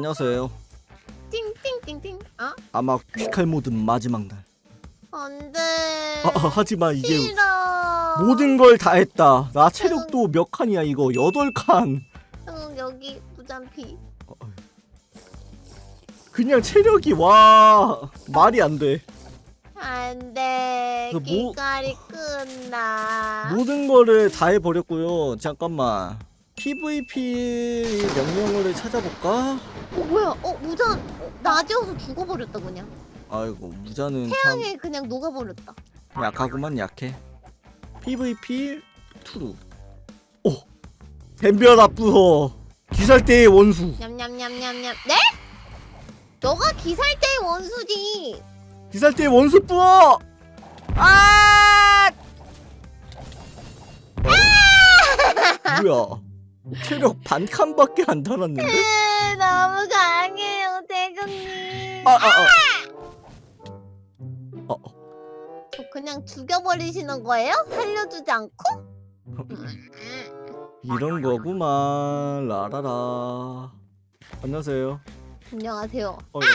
안녕하세요. 띵띵띵띵. 어? 아마 퀴칼 모드 마지막 날. 안돼. 아, 아, 하지만 이제 싫어. 모든 걸 다 했다. 나 체력도 몇 칸이야 이거? 여덟 칸. 응, 여기 무잔피. 어, 어. 그냥 체력이 와 말이 안 돼. 안돼. 그 뭐- 끝나. 모든 거를 다 해버렸고요. 잠깐만. PVP 명령어를 찾아볼까? 어 뭐야? 어 어, 낮이어서 죽어버렸다 그냥. 아이고 무자는 참 태양에 그냥 녹아버렸다. 약하구만 약해. PVP 투루. 오 댐벼라 뿌허. 기살대의 원수. 냠냠냠냠냠. 네? 너가 기살대의 원수지. 기살대의 원수 뿌허. 아! 뭐야? 체력 반 칸밖에 안 달았는데? 에, 너무 강해요 대금님. 아, 아, 아. 어, 어. 저 그냥 죽여버리시는 거예요? 살려주지 않고? 이런 거구만. 라라라. 안녕하세요. 안녕하세요. 어, 가-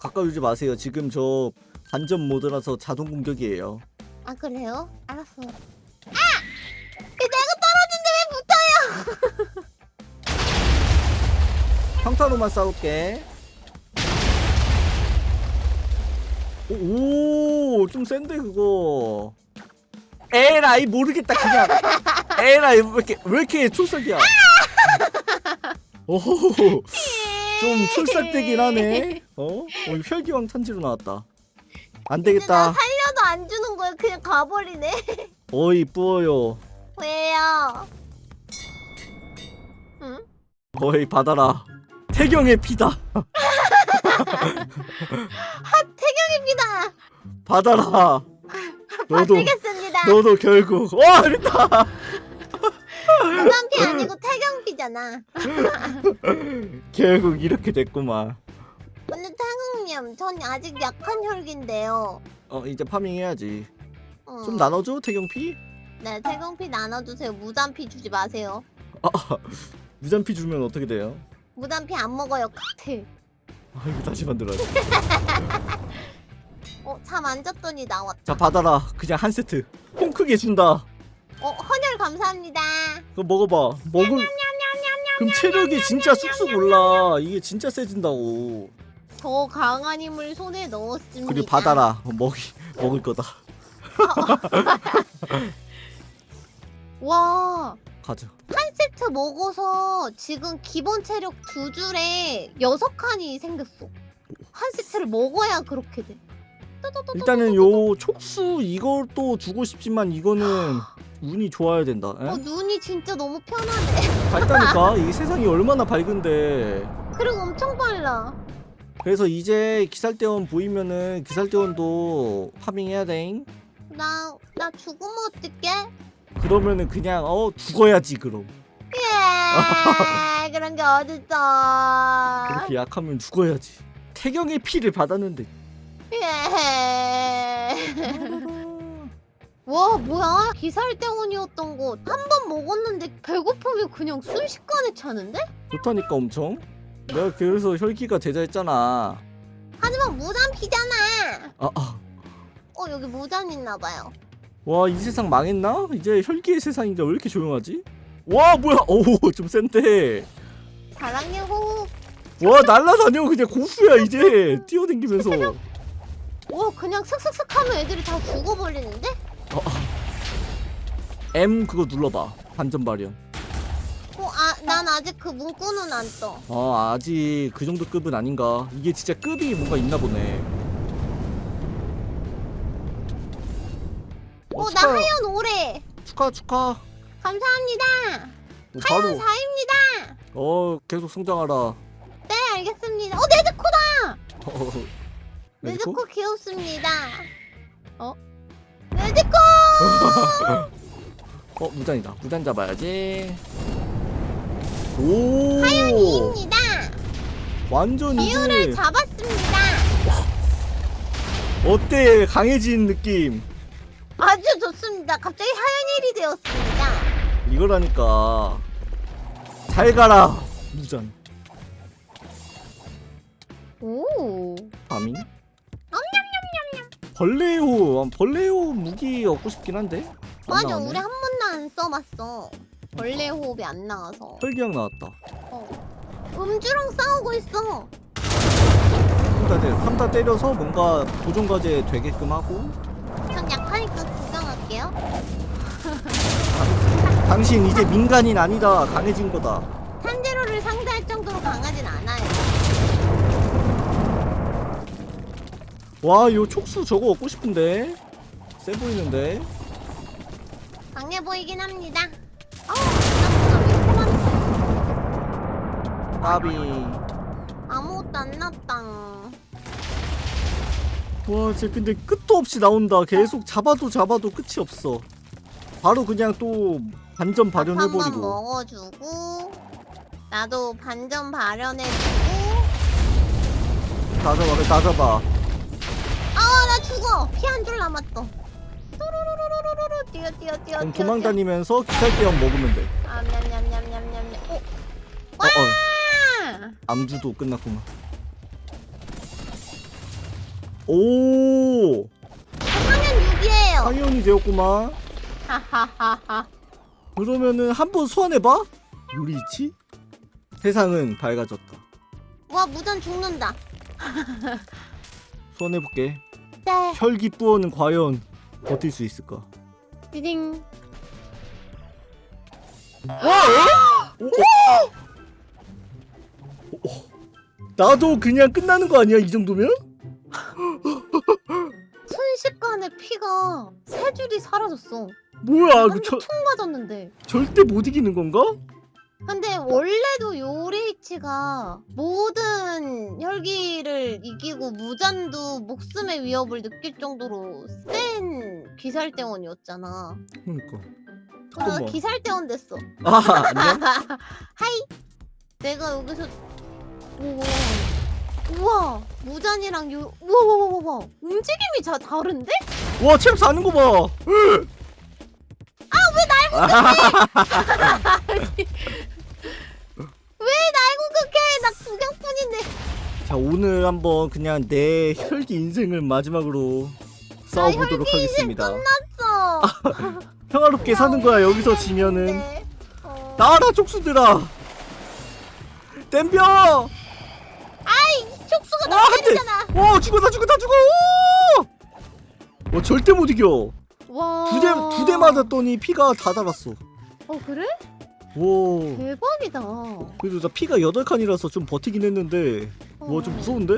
가까이 오지 마세요. 지금 저 반전 모드라서 자동 공격이에요. 아 그래요? 알았어. 평타로만 싸울게. 오, 좀 센데 그거. 에라이 모르겠다 그냥. 에라이 왜 이렇게 왜 이렇게 촐싹이야? 오호, 좀 촐싹되긴 하네. 어? 어, 혈기왕 탄지로 나왔다. 안 근데 나 되겠다. 살려도 안 주는 거야. 그냥 가버리네. 어이 뿌어요. 왜요? 응? 어이 받아라. 태경의 피다. 태경입니다. 받아라. 너도 받겠습니다. 너도 결국 와 됐다. 무단피 아니고 태경피잖아. 결국 이렇게 됐구만. 근데 태경님, 전 아직 약한 혈기인데요. 어 이제 파밍 해야지. 어. 좀 나눠줘 태경 피. 네, 태경피 나눠주세요. 무단피 주지 마세요. 아 무잔피 주면 어떻게 돼요? 무단피 안 먹어요. 칵테일. 아 이거 다시 만들어야 돼. 어, 잠안 잤더니 나왔다. 자 받아라. 그냥 한 세트. 통 크게 준다. 어, 헌혈 감사합니다. 그거 먹어봐. 먹을. 그럼 체력이 진짜 쑥쑥 올라. 이게 진짜 세진다고. 저 강한 힘을 손에 넣었습니다. 그리고 받아라. 어, 먹이 먹을 거다. 와, 가자. 한 세트 먹어서 지금 기본 체력 두 줄에 여섯 칸이 생겼어. 한 세트를 먹어야 그렇게 돼. 일단은 요 촉수 이것도 주고 싶지만 이거는 운이 좋아야 된다. 에? 어, 눈이 진짜 너무 편하네. 밝다니까 이 세상이 얼마나 밝은데. 그리고 엄청 빨라. 그래서 이제 기살대원 보이면은 기살대원도 파밍해야 돼잉. 나, 나 죽으면 어떡해? 그러면은 그냥 어 죽어야지 그럼. 예, 그런 게 어딨어. 그렇게 약하면 죽어야지. 태경의 피를 받았는데. 예. 와, 뭐야? 기살대원이었던 거 한 번 먹었는데 배고픔이 그냥 순식간에 차는데? 좋다니까 엄청. 내가 그래서 혈기가 되자 했잖아. 하지만 무잔 피잖아. 아, 아. 어, 여기 무잔 있나 봐요. 와, 이 세상 망했나? 이제 혈기의 세상인데 왜 이렇게 조용하지? 와, 뭐야? 오, 좀 센데. 사랑의 호흡. 와, 날라다녀. 그냥 고수야, 이제. 뛰어댕기면서. 와, 그냥 슥슥슥 하면 애들이 다 죽어버리는데? M 그거 눌러봐. 반전 발현. 어, 아, 난 아직 그 문구는 안 떠. 아, 아직 그 정도 급은 아닌가. 이게 진짜 급이 뭔가 있나 보네. 어, 나 축하, 하연 오래. 축하, 축하. 감사합니다. 어, 하연 바로, 4입니다. 어, 계속 성장하라. 네, 알겠습니다. 어, 네즈코다! 어, 네즈코, 네즈코? 귀엽습니다. 어? 네즈코! 어, 무단이다. 무단 잡아야지. 오! 하연이입니다. 완전 이제 잡았습니다. 어때? 강해진 느낌. 아주 좋습니다. 갑자기 하연일이 되었습니다. 이거라니까. 잘 가라. 무전. 오. 파밍? 벌레호 벌레호 무기 얻고 싶긴 한데 안 맞아 나오네. 우리 한 번도 안 써봤어. 벌레 호흡이 안 나와서. 혈기약 나왔다 어. 음주랑 싸우고 있어. 삼다 때 삼다 때려서 뭔가 도전 과제 되게끔 하고 전 약하니까 구경할게요. 당신 이제 민간인 아니다 강해진 거다 산제로를 상대할 정도로 강하진 않아요. 와 요 촉수 저거 얻고 싶은데 세 보이는데 강해 보이긴 합니다. 어우, 생각보다 왜 이렇게 많다. 까비 아무것도 안 났다. 와 진짜 근데 끝도 없이 나온다 계속 잡아도 잡아도 끝이 없어 바로 그냥 또 반전 한번 발현해버리고. 먹어주고 나도 반전 발현해주고. 다 잡아 그래, 다 잡아. 아 나 죽어! 피 한 줄 남았어. 또로로로로로로 뛰어 뛰어 뛰어 그럼 뛰어 도망 다니면서 기살대염 먹으면 돼. 아 냠냠냠냠냠냠. 어? 어, 어. 아! 암주도 끝났구만. 오! 상현 6이에요. 상현이 되었구만. 하하하하 그러면은 한번 소환해봐. 유리치? 세상은 밝아졌다. 와 무전 죽는다. 소환해볼게. 네. 혈기 뿌어는 과연 버틸 수 있을까? 띠딩. 나도 그냥 끝나는 거 아니야 이 정도면? 순식간에 피가 세 줄이 사라졌어 뭐야 그한 저, 통 맞았는데 절대 못 이기는 건가? 근데 원래도 요리치가 모든 혈기를 이기고 무잔도 목숨의 위협을 느낄 정도로 센 귀살대원이었잖아. 그러니까 그러다 잠깐만. 귀살대원 됐어. 아 안녕? 하이. 내가 여기서 오 우와 무잔이랑 요 우와 우와 우와 우와 움직임이 자 다른데? 와 체력 사는 거 봐. 왜날 공격해? 나 구경뿐인데. 자 오늘 한번 그냥 내 혈기 인생을 마지막으로 싸워보도록 인생 하겠습니다. 써. 평화롭게 사는 거야 여기서 지면은 네. 어. 나와라 족수들아. 댐벼. 촉수가 와, 나한 대. 때리잖아. 와 죽어 다 죽어 다 죽어. 오! 와 절대 못 이겨. 와. 두 대 두 대 맞았더니 피가 다 달았어. 어 그래? 오. 대박이다. 그래도 나 피가 여덟 칸이라서 좀 버티긴 했는데 와 좀 무서운데?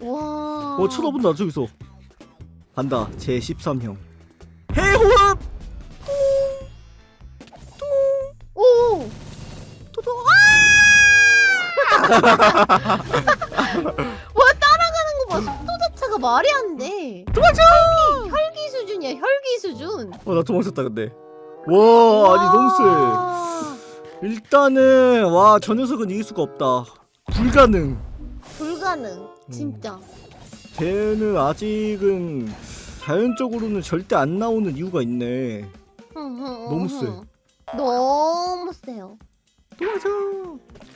와. 어 쳐다본다 저기서 간다 제 13형 해호흡 오. 도도 와 따라가는 거 봐. 속도 자체가 말이 안 돼. 도망쳐 수준이야. 혈기 수준. 어나 도망쳤다 근데 와 아니 너무 세 일단은 와 저 녀석은 이길 수가 없다 불가능 불가능. 진짜. 쟤는 아직은 자연적으로는 절대 안 나오는 이유가 있네 너무 너무 세. 너무 세요. 도망쳐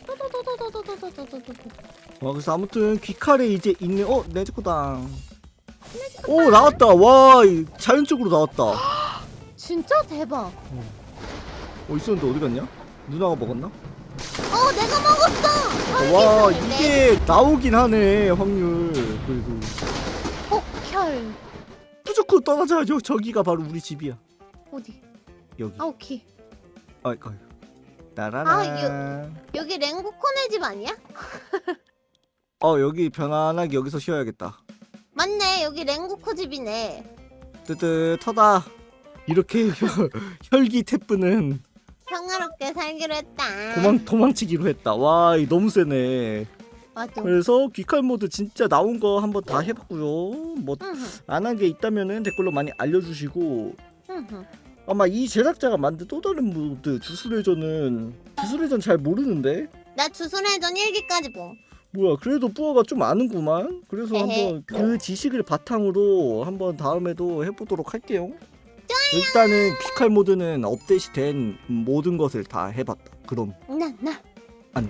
도도도도도도도도도도. 와 그래서 아무튼 귀칼에 이제 있는 어 내즈코다 오 나왔다 와 이- 자연적으로 나왔다 진짜 대박. 어 있었는데 어디 갔냐? 누나가 먹었나? 어 내가 먹었어. 와 혈기 수준인데. 이게 나오긴 하네 확률 그래도 폭혈. 무조건 떠나자죠 저기가 바로 우리 집이야 어디? 여기 아 오케이. 아 거기 따라라 아, 여기 랭고코네 집 아니야? 어 여기 편안하게 여기서 쉬어야겠다 여기 랭고코 집이네. 뜨뜻하다 이렇게 혈, 혈기 태프는 평화롭게 살기로 했다. 도망 도망치기로 했다 와 이 너무 세네 맞아. 그래서 귀칼 모드 진짜 나온 거 한번 다 해봤고요 뭐안한 응, 게 있다면은 댓글로 많이 알려주시고. 아마 이 제작자가 만든 또 다른 모드 주술회전은 주술회전 잘 모르는데 나 주술회전 1기까지 보. 뭐야 그래도 뿌어가 좀 아는구만 그래서. 한번 그 지식을 바탕으로 한번 다음에도 해보도록 할게요 일단은 귀칼 모드는 업데이트 된 모든 것을 다 해봤다 그럼 나, 나. 안.